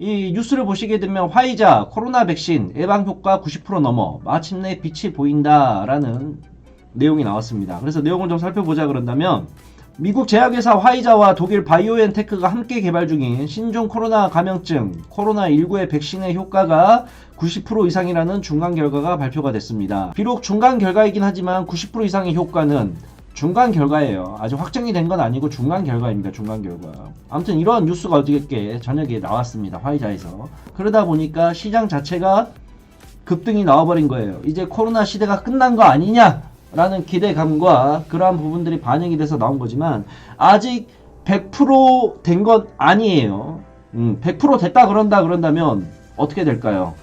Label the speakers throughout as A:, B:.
A: 이 뉴스를 보시게 되면 화이자 코로나 백신 예방 효과 90% 넘어 마침내 빛이 보인다라는 내용이 나왔습니다. 그래서 내용을 좀 살펴보자 그런다면 미국 제약회사 화이자와 독일 바이오엔테크가 함께 개발 중인 신종 코로나 감염증 코로나19의 백신의 효과가 90% 이상이라는 중간 결과가 발표가 됐습니다. 비록 중간 결과이긴 하지만 90% 이상의 효과는 중간 결과예요. 아직 확정이 된 건 아니고 중간 결과입니다. 중간 결과. 아무튼 이런 뉴스가 어저께 저녁에 나왔습니다. 화이자에서. 그러다 보니까 시장 자체가 급등이 나와버린 거예요. 이제 코로나 시대가 끝난 거 아니냐? 라는 기대감과 그러한 부분들이 반영이 돼서 나온 거지만 아직 100%된 건 아니에요. 음, 100% 됐다 그런다 그런다면 어떻게 될까요?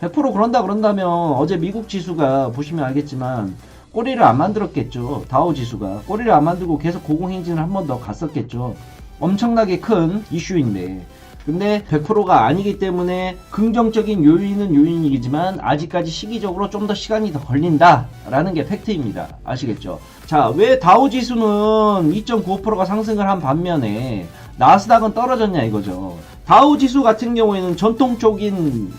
A: 100% 그런다 그런다면 어제 미국 지수가 보시면 알겠지만 꼬리를 안 만들었겠죠. 다우 지수가 꼬리를 안 만들고 계속 고공행진을 한 번 더 갔었겠죠. 엄청나게 큰 이슈인데 근데 100%가 아니기 때문에 긍정적인 요인은 요인이지만 아직까지 시기적으로 좀 더 시간이 더 걸린다라는 게 팩트입니다. 아시겠죠? 자, 왜 다우 지수는 2.95%가 상승을 한 반면에 나스닥은 떨어졌냐 이거죠. 다우 지수 같은 경우에는 전통적인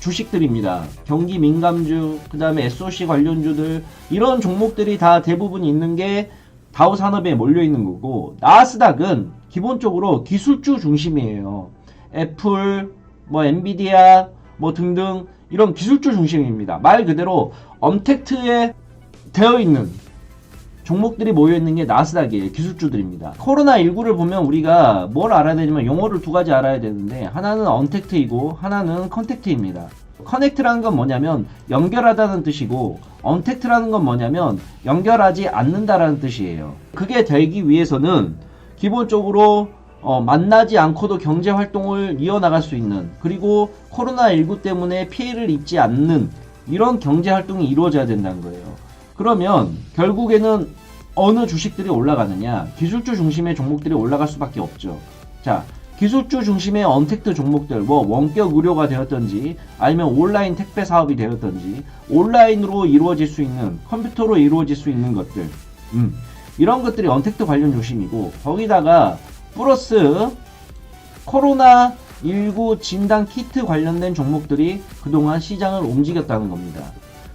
A: 주식들입니다. 경기 민감주, 그 다음에 SOC 관련주들, 이런 종목들이 다 대부분 있는 게 다우 산업에 몰려 있는 거고, 나스닥은 기본적으로 기술주 중심이에요. 애플, 뭐 엔비디아, 뭐 등등 이런 기술주 중심입니다. 말 그대로 엄택트에 되어 있는 종목들이 모여 있는 게 나스닥이에요. 기술주들입니다. 코로나19를 보면 우리가 뭘 알아야 되냐면 용어를 두 가지 알아야 되는데 하나는 언택트이고 하나는 컨택트입니다. 커넥트라는 건 뭐냐면 연결하다는 뜻이고 언택트라는 건 뭐냐면 연결하지 않는다라는 뜻이에요. 그게 되기 위해서는 기본적으로 어, 만나지 않고도 경제 활동을 이어나갈 수 있는 그리고 코로나19 때문에 피해를 입지 않는 이런 경제 활동이 이루어져야 된다는 거예요. 그러면 결국에는 어느 주식들이 올라가느냐 기술주 중심의 종목들이 올라갈 수밖에 없죠. 자 기술주 중심의 언택트 종목들 뭐 원격 의료가 되었던지 아니면 온라인 택배 사업이 되었던지 온라인으로 이루어질 수 있는 컴퓨터로 이루어질 수 있는 것들 음, 이런 것들이 언택트 관련 중심이고 거기다가 플러스 코로나 19 진단 키트 관련된 종목들이 그동안 시장을 움직였다는 겁니다.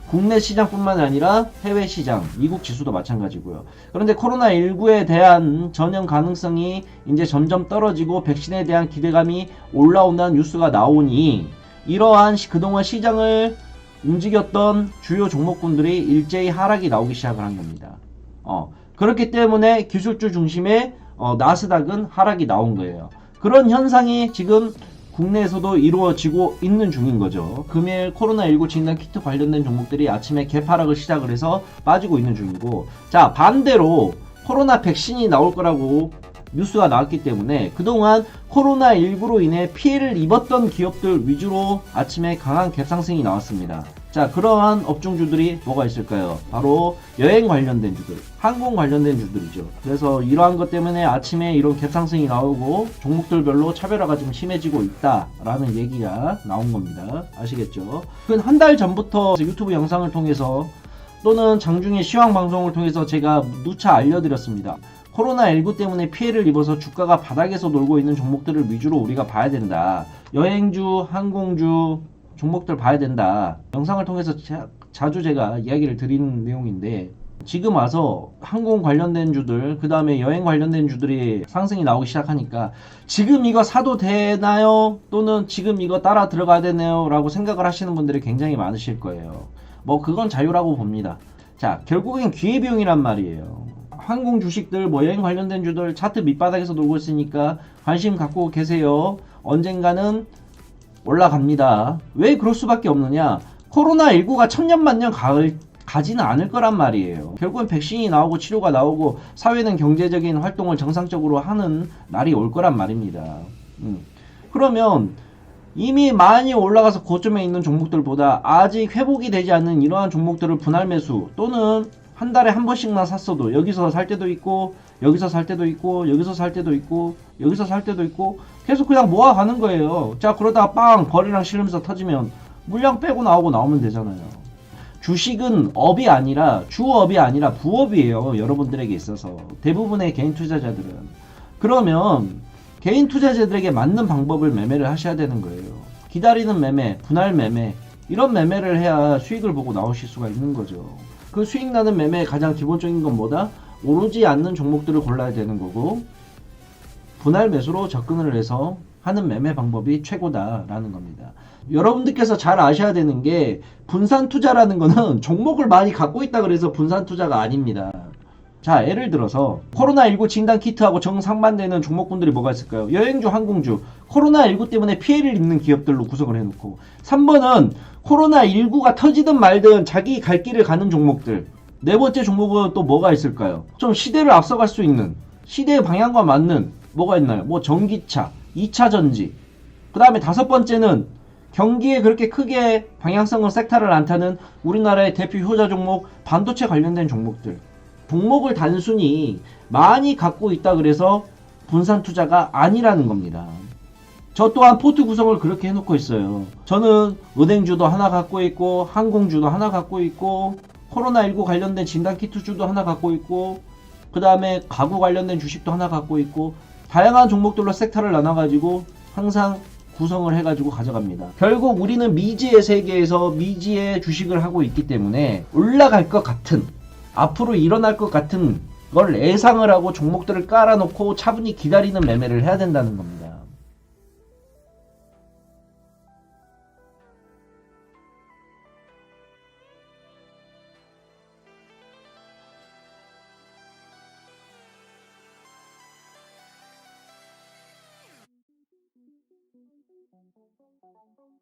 A: 국내 시장뿐만 아니라 해외 시장, 미국 지수도 마찬가지고요. 그런데 코로나19에 대한 전염 가능성이 이제 점점 떨어지고 백신에 대한 기대감이 올라온다는 뉴스가 나오니 이러한 시- 그동안 시장을 움직였던 주요 종목군들이 일제히 하락이 나오기 시작을 한 겁니다. 어, 그렇기 때문에 기술주 중심의 어, 나스닥은 하락이 나온 거예요. 그런 현상이 지금 국내에서도 이루어지고 있는 중인 거죠. 금일 코로나19 진단 키트 관련된 종목들이 아침에 개파락을 시작을 해서 빠지고 있는 중이고, 자, 반대로 코로나 백신이 나올 거라고 뉴스가 나왔기 때문에 그동안 코로나19로 인해 피해를 입었던 기업들 위주로 아침에 강한 갭상승이 나왔습니다. 자, 그러한 업종주들이 뭐가 있을까요? 바로 여행 관련된 주들, 항공 관련된 주들이죠. 그래서 이러한 것 때문에 아침에 이런 갭상승이 나오고 종목들별로 차별화가 좀 심해지고 있다라는 얘기가 나온 겁니다. 아시겠죠? 그한달 전부터 유튜브 영상을 통해서 또는 장중에 시황 방송을 통해서 제가 누차 알려드렸습니다. 코로나19 때문에 피해를 입어서 주가가 바닥에서 놀고 있는 종목들을 위주로 우리가 봐야 된다. 여행주, 항공주, 종목들 봐야 된다. 영상을 통해서 자, 자주 제가 이야기를 드리는 내용인데 지금 와서 항공 관련된 주들, 그 다음에 여행 관련된 주들이 상승이 나오기 시작하니까 지금 이거 사도 되나요? 또는 지금 이거 따라 들어가야 되나요? 라고 생각을 하시는 분들이 굉장히 많으실 거예요. 뭐 그건 자유라고 봅니다. 자, 결국엔 기회비용이란 말이에요. 항공 주식들, 뭐 여행 관련된 주들 차트 밑바닥에서 놀고 있으니까 관심 갖고 계세요. 언젠가는 올라갑니다. 왜 그럴 수밖에 없느냐? 코로나19가 천년만년 가을 가지는 않을 거란 말이에요. 결국은 백신이 나오고 치료가 나오고 사회는 경제적인 활동을 정상적으로 하는 날이 올 거란 말입니다. 음. 그러면 이미 많이 올라가서 고점에 있는 종목들보다 아직 회복이 되지 않는 이러한 종목들을 분할 매수 또는 한 달에 한 번씩만 샀어도 여기서 살 때도 있고 여기서 살 때도 있고 여기서 살 때도 있고 여기서 살 때도 있고 계속 그냥 모아가는 거예요. 자 그러다가 빵 벌이랑 실으면서 터지면 물량 빼고 나오고 나오면 되잖아요. 주식은 업이 아니라 주업이 아니라 부업이에요. 여러분들에게 있어서 대부분의 개인 투자자들은 그러면 개인 투자자들에게 맞는 방법을 매매를 하셔야 되는 거예요. 기다리는 매매, 분할 매매 이런 매매를 해야 수익을 보고 나오실 수가 있는 거죠. 그 수익 나는 매매의 가장 기본적인 건 뭐다? 오르지 않는 종목들을 골라야 되는 거고 분할 매수로 접근을 해서 하는 매매 방법이 최고다라는 겁니다. 여러분들께서 잘 아셔야 되는 게 분산 투자라는 거는 종목을 많이 갖고 있다 그래서 분산 투자가 아닙니다. 자, 예를 들어서 코로나19 진단 키트하고 정상반되는 종목군들이 뭐가 있을까요? 여행주, 항공주. 코로나19 때문에 피해를 입는 기업들로 구성을 해 놓고 3번은 코로나19가 터지든 말든 자기 갈 길을 가는 종목들. 네 번째 종목은 또 뭐가 있을까요? 좀 시대를 앞서갈 수 있는 시대의 방향과 맞는 뭐가 있나요? 뭐 전기차, 2차 전지. 그 다음에 다섯 번째는 경기에 그렇게 크게 방향성을 섹터를 안 타는 우리나라의 대표 효자 종목 반도체 관련된 종목들. 종목을 단순히 많이 갖고 있다 그래서 분산 투자가 아니라는 겁니다. 저 또한 포트 구성을 그렇게 해놓고 있어요. 저는 은행주도 하나 갖고 있고 항공주도 하나 갖고 있고 코로나19 관련된 진단키트주도 하나 갖고 있고 그 다음에 가구 관련된 주식도 하나 갖고 있고 다양한 종목들로 섹터를 나눠가지고 항상 구성을 해가지고 가져갑니다. 결국 우리는 미지의 세계에서 미지의 주식을 하고 있기 때문에 올라갈 것 같은 앞으로 일어날 것 같은 걸 예상을 하고 종목들을 깔아놓고 차분히 기다리는 매매를 해야 된다는 겁니다. Thank you.